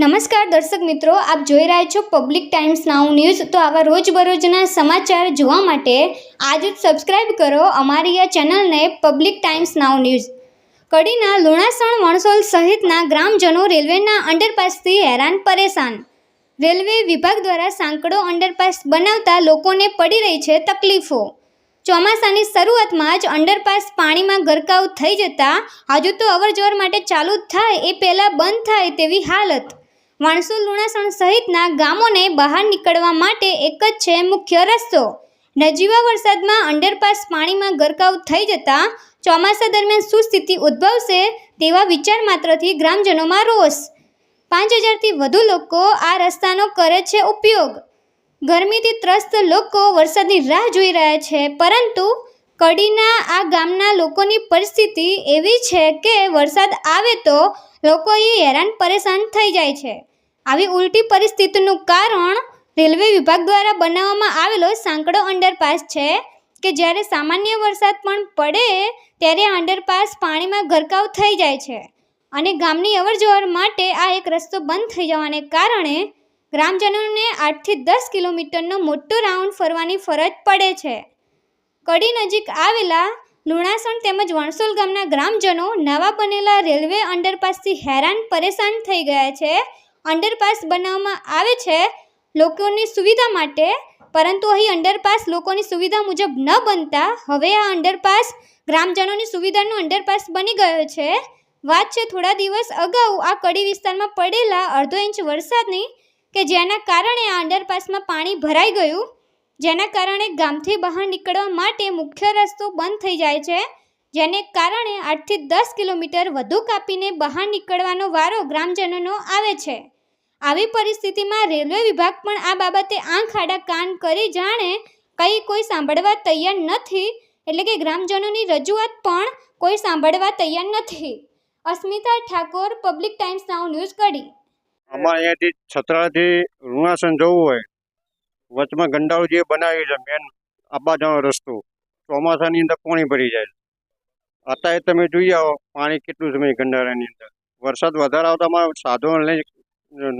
નમસ્કાર દર્શક મિત્રો, આપ જોઈ રહ્યા છો પબ્લિક ટાઈમ્સ નાઉ ન્યૂઝ તો આવા રોજબરોજના સમાચાર જોવા માટે આજે જ સબસ્ક્રાઇબ કરો અમારી આ ચેનલને પબ્લિક ટાઈમ્સ નાઉ ન્યૂઝ કડીના લુણાસણ વણસોલ સહિતના ગ્રામજનો રેલવેના અંડરપાસથી હેરાન પરેશાન. રેલવે વિભાગ દ્વારા સાંકડો અંડરપાસ બનાવતા લોકોને પડી રહી છે તકલીફો. ચોમાસાની શરૂઆતમાં જ અંડરપાસ પાણીમાં ગરકાવ થઈ જતા, હજુ તો અવરજવર માટે ચાલુ થાય એ પહેલાં બંધ થાય તેવી હાલત. વાણસુ લુણાસણ સહિતના ગામોને બહાર નીકળવા માટે એક જ છે મુખ્ય રસ્તો. નજીવા વરસાદમાં અંડરપાસ પાણીમાં ગરકાવ થઈ જતા ચોમાસા દરમિયાન શું સ્થિતિ ઉદ્ભવશે તેવા વિચાર માત્રથી ગ્રામજનોમાં રોષ. પાંચ હજારથી વધુ લોકો આ રસ્તાનો કરે છે ઉપયોગ. ગરમીથી ત્રસ્ત લોકો વરસાદની રાહ જોઈ રહ્યા છે, પરંતુ કડીના આ ગામના લોકોની પરિસ્થિતિ એવી છે કે વરસાદ આવે તો લોકો એ હેરાન પરેશાન થઈ જાય છે. આવી ઉલટી પરિસ્થિતિનું કારણ રેલવે વિભાગ દ્વારા બનાવવામાં આવેલો સાંકડો અંડરપાસ છે કે જ્યારે સામાન્ય વરસાદ પણ પડે ત્યારે અંડરપાસ પાણીમાં ગરકાવ થઈ જાય છે અને ગામની અવરજવર માટે આ એક રસ્તો બંધ થઈ જવાને કારણે ગ્રામજનોને આઠથી દસ કિલોમીટરનો મોટો રાઉન્ડ ફરવાની ફરજ પડે છે. કડી નજીક આવેલા લુણાસણ તેમજ વણસોલ ગામના ગ્રામજનો નવા બનેલા રેલવે અંડરપાસથી હેરાન પરેશાન થઈ ગયા છે અંડરપાસ બનાવવામાં આવે છે લોકોની સુવિધા માટે, પરંતુ અહીં અંડરપાસ લોકોની સુવિધા મુજબ ન બનતા હવે આ અંડરપાસ ગ્રામજનોની સુવિધાનો અંડરપાસ બની ગયો છે. વાત છે થોડા દિવસ અગાઉ આ કડી વિસ્તારમાં પડેલા અડધો ઇંચ વરસાદની કે જેના કારણે આ અંડરપાસમાં પાણી ભરાઈ ગયું. જેના કારણે ગામથી બહાર નીકળવા માટે મુખ્ય રસ્તો બંધ થઈ જાય છે. જેને કારણે આઠથી દસ કિલોમીટર વધુ કાપીને બહાર નીકળવાનો વારો ગ્રામજનોનો આવે છે. આવી પરિસ્થિતિમાં રેલવે વિભાગ પણ આ બાબતે આંખ આડા કાન કરી જાણે કંઈ કોઈ સાંભળવા તૈયાર નથી, એટલે કે ગ્રામજનોની રજૂઆત પણ કોઈ સાંભળવા તૈયાર નથી. Asmita Thakor, public times now news Kadi. અમારે અહીંયાથી છત્રાથી લુણાસણ જવું હોય, વચમાં ગંડાળું જે બનાવ્યું છે, મેન આબાજાનો રસ્તો. ચોમાસાની અંદર પાણી ભરી જાય અત્યારે તમે જોઈ આવો પાણી કેટલું છે ગંડારાની અંદર. વરસાદ વધારે આવતા અમારે સાધનો લઈ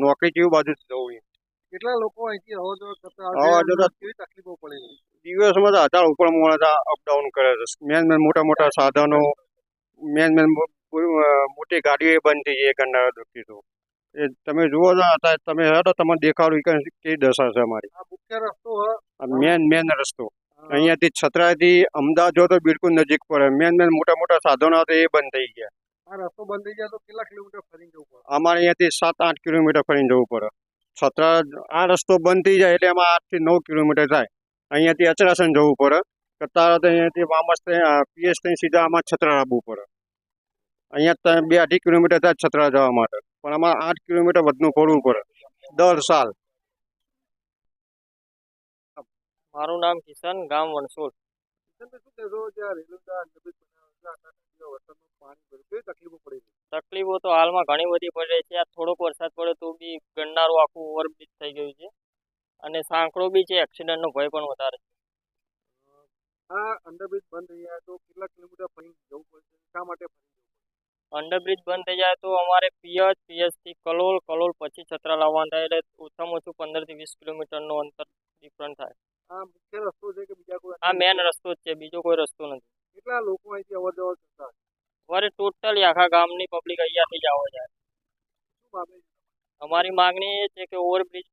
નોકરી જેવું બાજુ જવું. કેટલા લોકો અહીંથી અવર કરતા કેવી તકલીફો પડે દિવસમાં તો હજાર ઉપર મોડા અપડાઉન કરે છે. મેન મેન મોટા મોટા સાધનો મેન મેન મોટી ગાડીઓ એ બંધ થઈ ગઈ છે ગંડારા દુખી તો. એ તમે જુઓ છો અત્યારે તમે હેડો તમને દેખાડું કે દશા છે અમારી. મુખ્ય રસ્તો મેન મેન રસ્તો. અહીંયાથી છત્રાથી અમદાવાદ જો તો બિલકુલ નજીક પડે. મેન મેન મોટા મોટા સાધનો હતા એ બંધ થઈ ગયા. આ રસ્તો બંધ થઈ જાય તો કેટલા કિલોમીટર ફરીને જવું પડે? અમારે અહીંયાથી સાત આઠ કિલોમીટર ફરીને જવું પડે. છત્રા આ રસ્તો બંધ થઈ જાય એટલે એમાં આઠથી નવ કિલોમીટર થાય. અહીંયાથી અચરાસન જવું પડે. કરતા અહીંયાથી વામસ પીએસ થઈ સીધા આમાં છત્રા આવવું પડે. અહીંયા બે અઢી કિલોમીટર થાય છત્રા જવા માટે. પણ આમાં આઠ કિલોમીટર વધનું પડવું પડે. દર સાલ મારું નામ કિશન ગામ વણસોલ તમે શું કહેશો જે આ રેલવે દ્વારા અંડરબ્રિજ બનાવ્યો છે આટલા દિવસે નામ કિશન ગામ વણસોડ. તકલીફો પડે છે? તકલીફો તો હાલમાં ઘણી બધી પડે છે. આ થોડોક વરસાદ પડે તો બી ગણનારું આખું ઓવરબ્રિજ થઈ ગયું છે. અને સાંકડો બી છે એક્સિડન્ટનો ભય પણ વધારે છે. આ અંડરબ્રિજ બંધ થઈ જાય તો કેટલા કિલોમીટર ફરીને જવું પડશે? શા માટે અંડરબ્રિજ બંધ થઈ જાય તો અમારે પિયજ પિયજથી કલોલ કલોલ પછી છત્રા લાવવાનું થાય એટલે ઓછામાં ઓછું પંદરથી વીસ કિલોમીટરનું અંતર ડિફરન્ટ થાય. આ મુખ્ય રસ્તો છે કે બીજા કોઈ આ મેન રસ્તો જ છે બીજો કોઈ રસ્તો નથી. કેટલા લોકો અહીંથી અવર જવર કરતા અમારે ટોટલી આખા ગામની પબ્લિક અહીંયાથી જ આવે જાય. અમારી માગણી એ છે કે ઓવરબ્રિજ